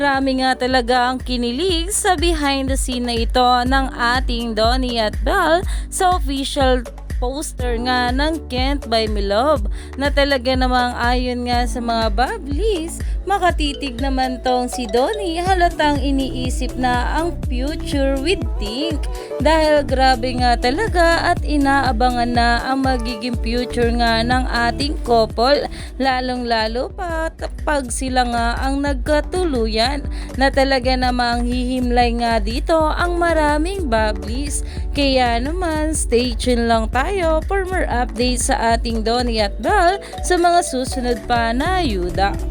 Marami nga talaga ang kinilig sa behind the scene na ito ng ating Donnie at Belle sa official poster nga ng Kent by Milove na talaga namang ayon nga sa mga bablis makatitig naman tong si Donnie. Halatang iniisip na ang future with Tink. Dahil grabe nga talaga at inaabangan na ang magiging future nga ng ating couple. Lalong lalo pa pag sila nga ang nagkatuluyan. Na talaga namang hihimlay nga dito ang maraming bablis kaya naman stay tuned lang tayo for more updates sa ating Donnie at Belle sa mga susunod pa na yuda.